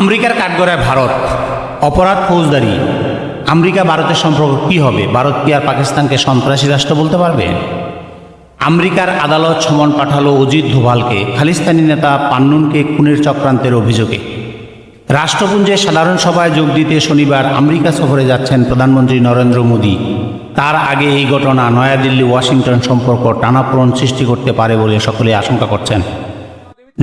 আমেরিকার কাঠগড়ায় ভারত, অপরাধ ফৌজদারি। আমেরিকা ভারতের সম্পর্ক কি হবে? ভারত কি আর পাকিস্তানকে সন্ত্রাসী রাষ্ট্র বলতে পারবে? আমেরিকার আদালত সমন পাঠালো অজিত ধোভালকে খালিস্তানি নেতা পান্নুনকে খুনের চক্রান্তের অভিযোগে। রাষ্ট্রপুঞ্জে সাধারণ সভায় যোগ দিতে শনিবার আমেরিকা সফরে যাচ্ছেন প্রধানমন্ত্রী নরেন্দ্র মোদী। তার আগে এই ঘটনা নয়াদিল্লি ওয়াশিংটন সম্পর্ক টানাপোড়ন সৃষ্টি করতে পারে বলে সকলে আশঙ্কা করছেন।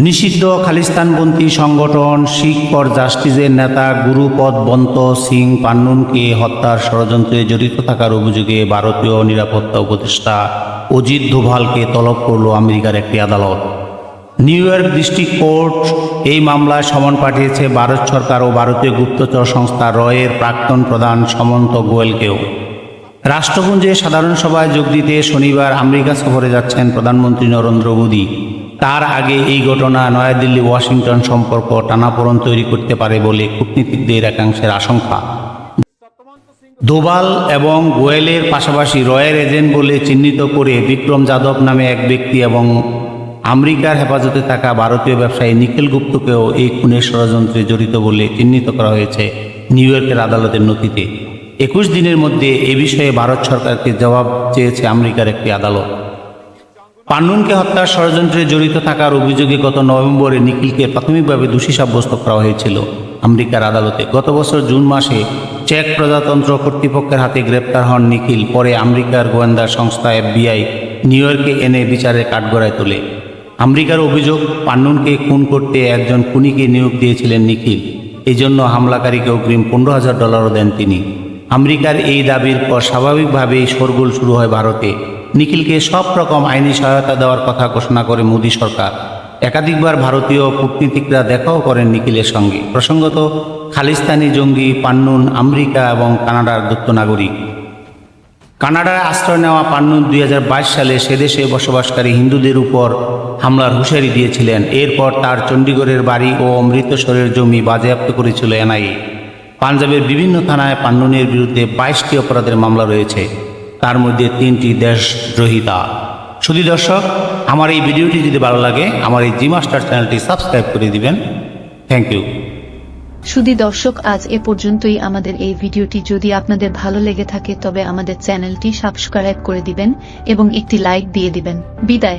নিষিদ্ধ খালিস্তানপন্থী সংগঠন শিখ ফর জাস্টিসের নেতা গুরুপদ বন্ত সিং পান্নুনকে হত্যার ষড়যন্ত্রে জড়িত থাকার অভিযোগে ভারতীয় নিরাপত্তা উপদেষ্টা অজিত ধোভালকে তলব করল আমেরিকার একটি আদালত। নিউ ইয়র্ক ডিস্ট্রিক্ট কোর্ট এই মামলায় সমন পাঠিয়েছে ভারত সরকার ও ভারতীয় গুপ্তচর সংস্থা রয়ের প্রাক্তন প্রধান সমন্ত গোয়েলকেও। রাষ্ট্রপুঞ্জে সাধারণ সভায় যোগ দিতে শনিবার আমেরিকা সফরে যাচ্ছেন প্রধানমন্ত্রী নরেন্দ্র মোদী। তার আগে এই ঘটনা নয়াদিল্লি, ওয়াশিংটন সম্পর্ক টানাপোড়ন তৈরি করতে পারে বলে কূটনীতিকদের একাংশের আশঙ্কা। দোবাল এবং গোয়েলের পাশাপাশি রয়ের এজেন্ট বলে চিহ্নিত করে বিক্রম যাদব নামে এক ব্যক্তি এবং আমেরিকার হেফাজতে থাকা ভারতীয় ব্যবসায়ী নিখিল গুপ্তকেও এই খুনের ষড়যন্ত্রে জড়িত বলে চিহ্নিত করা হয়েছে নিউ ইয়র্কের আদালতের নথিতে। একুশ দিনের মধ্যে এ বিষয়ে ভারত সরকারকে জবাব চেয়েছে আমেরিকার একটি আদালত। পান্নুনকে হত্যার ষড়যন্ত্রে জড়িত থাকার অভিযোগে গত নভেম্বরে নিখিলকে প্রাথমিকভাবে দোষী সাব্যস্ত করা হয়েছিল আমেরিকার আদালতে। গত বছর জুন মাসে চেক প্রজাতন্ত্র কর্তৃপক্ষের হাতে গ্রেপ্তার হন নিখিল, পরে আমেরিকার গোয়েন্দা সংস্থা এফবিআই নিউ ইয়র্কে এনে বিচারের কাঠগড়ায় তোলে। আমেরিকার অভিযোগ পান্নুনকে খুন করতে একজন খুনিকে নিয়োগ দিয়েছিলেন নিখিল। এই জন্য হামলাকারীকে অগ্রিম পনেরো হাজার ডলারও দেন তিনি। আমেরিকার এই দাবির পর স্বাভাবিকভাবেই শোরগোল শুরু হয় ভারতে। নিখিলকে সব রকম আইনি সহায়তা দেওয়ার কথা ঘোষণা করে মোদী সরকার। একাধিকবার ভারতীয় কূটনীতিকরা দেখাও করেন নিখিলের সঙ্গে। প্রসঙ্গত, খালিস্তানি জঙ্গি পান্নুন আমেরিকা এবং কানাডার দত্ত নাগরিক। কানাডায় আশ্রয় নেওয়া পান্নুন দুই হাজার বাইশ সালে সেদেশে বসবাসকারী হিন্দুদের উপর হামলার হুঁশিয়ারি দিয়েছিলেন। এরপর তার চণ্ডীগড়ের বাড়ি ও অমৃতসরের জমি বাজেয়াপ্ত করেছিল এনআইএ। পাঞ্জাবের বিভিন্ন থানায় পান্নুনের বিরুদ্ধে বাইশটি অপরাধের মামলা রয়েছে। তার মধ্যে তিনটি দেশ দেশদ্রোহিতা। শুধু দর্শক, আমার এই ভিডিওটি যদি ভালো লাগে, আমার এই জি মাস্টার চ্যানেলটি সাবস্ক্রাইব করে দিবেন। থ্যাংক ইউ শুধু দর্শক, আজ এ পর্যন্তই। আমাদের এই ভিডিওটি যদি আপনাদের ভালো লেগে থাকে, তবে আমাদের চ্যানেলটি সাবস্ক্রাইব করে দিবেন এবং একটি লাইক দিয়ে দিবেন। বিদায়।